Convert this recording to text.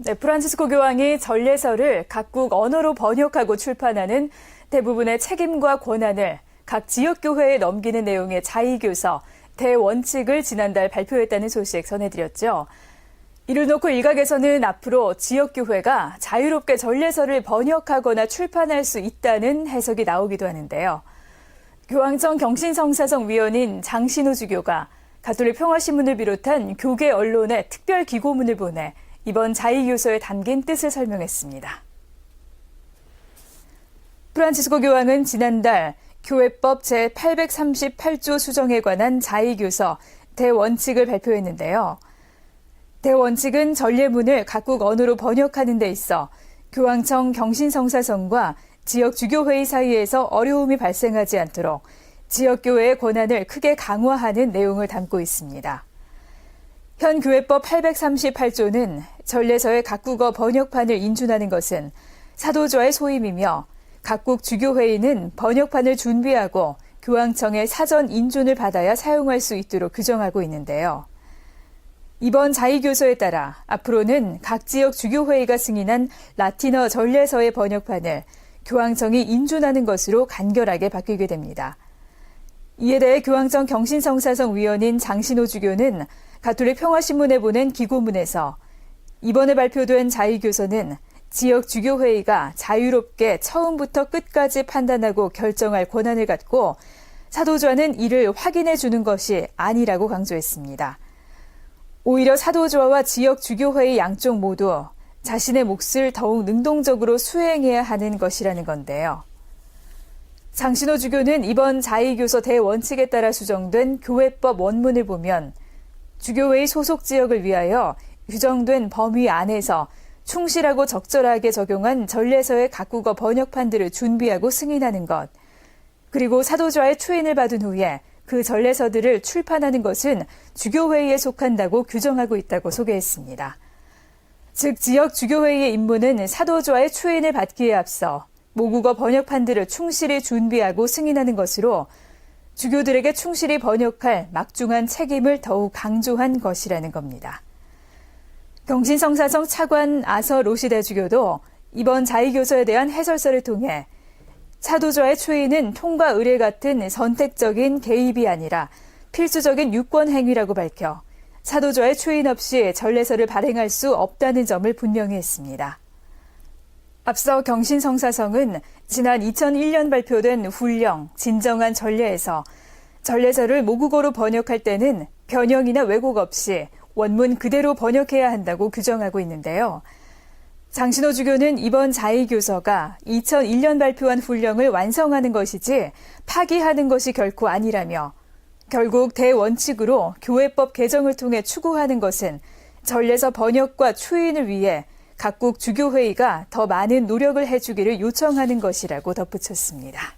네, 프란치스코 교황이 전례서를 각국 언어로 번역하고 출판하는 대부분의 책임과 권한을 각 지역교회에 넘기는 내용의 자의교서 대원칙을 지난달 발표했다는 소식 전해드렸죠. 이를 놓고 일각에서는 앞으로 지역교회가 자유롭게 전례서를 번역하거나 출판할 수 있다는 해석이 나오기도 하는데요. 교황청 경신성사성 위원인 장신호 주교가 가톨릭 평화신문을 비롯한 교계 언론에 특별 기고문을 보내 이번 자의교서에 담긴 뜻을 설명했습니다. 프란치스코 교황은 지난달 교회법 제838조 수정에 관한 자의교서 대원칙을 발표했는데요. 대원칙은 전례문을 각국 언어로 번역하는 데 있어 교황청 경신성사성과 지역 주교회의 사이에서 어려움이 발생하지 않도록 지역교회의 권한을 크게 강화하는 내용을 담고 있습니다. 현 교회법 838조는 전례서의 각국어 번역판을 인준하는 것은 사도좌의 소임이며 각국 주교회의는 번역판을 준비하고 교황청의 사전 인준을 받아야 사용할 수 있도록 규정하고 있는데요. 이번 자의교서에 따라 앞으로는 각 지역 주교회의가 승인한 라틴어 전례서의 번역판을 교황청이 인준하는 것으로 간결하게 바뀌게 됩니다. 이에 대해 교황청 경신성사성 위원인 장신호 주교는 가톨릭 평화신문에 보낸 기고문에서 이번에 발표된 자의교서는 지역 주교회의가 자유롭게 처음부터 끝까지 판단하고 결정할 권한을 갖고 사도좌는 이를 확인해 주는 것이 아니라고 강조했습니다. 오히려 사도좌와 지역 주교회의 양쪽 모두 자신의 몫을 더욱 능동적으로 수행해야 하는 것이라는 건데요. 장신호 주교는 이번 자의교서 대원칙에 따라 수정된 교회법 원문을 보면 주교회의 소속 지역을 위하여 규정된 범위 안에서 충실하고 적절하게 적용한 전례서의 각국어 번역판들을 준비하고 승인하는 것, 그리고 사도좌의 추인을 받은 후에 그 전례서들을 출판하는 것은 주교회의에 속한다고 규정하고 있다고 소개했습니다. 즉, 지역 주교회의의 임무는 사도좌의 추인을 받기에 앞서 모국어 번역판들을 충실히 준비하고 승인하는 것으로 주교들에게 충실히 번역할 막중한 책임을 더욱 강조한 것이라는 겁니다. 경신성사성 차관 아서 로시다 주교도 이번 자의교서에 대한 해설서를 통해 사도좌의 추인은 통과 의례 같은 선택적인 개입이 아니라 필수적인 유권 행위라고 밝혀 사도좌의 추인 없이 전례서를 발행할 수 없다는 점을 분명히 했습니다. 앞서 경신성사성은 지난 2001년 발표된 훈령, 진정한 전례에서 전례서를 모국어로 번역할 때는 변형이나 왜곡 없이 원문 그대로 번역해야 한다고 규정하고 있는데요. 장신호 주교는 이번 자의교서가 2001년 발표한 훈령을 완성하는 것이지 파기하는 것이 결코 아니라며 결국 대원칙으로 교회법 개정을 통해 추구하는 것은 전례서 번역과 추인을 위해 각국 주교회의가 더 많은 노력을 해주기를 요청하는 것이라고 덧붙였습니다.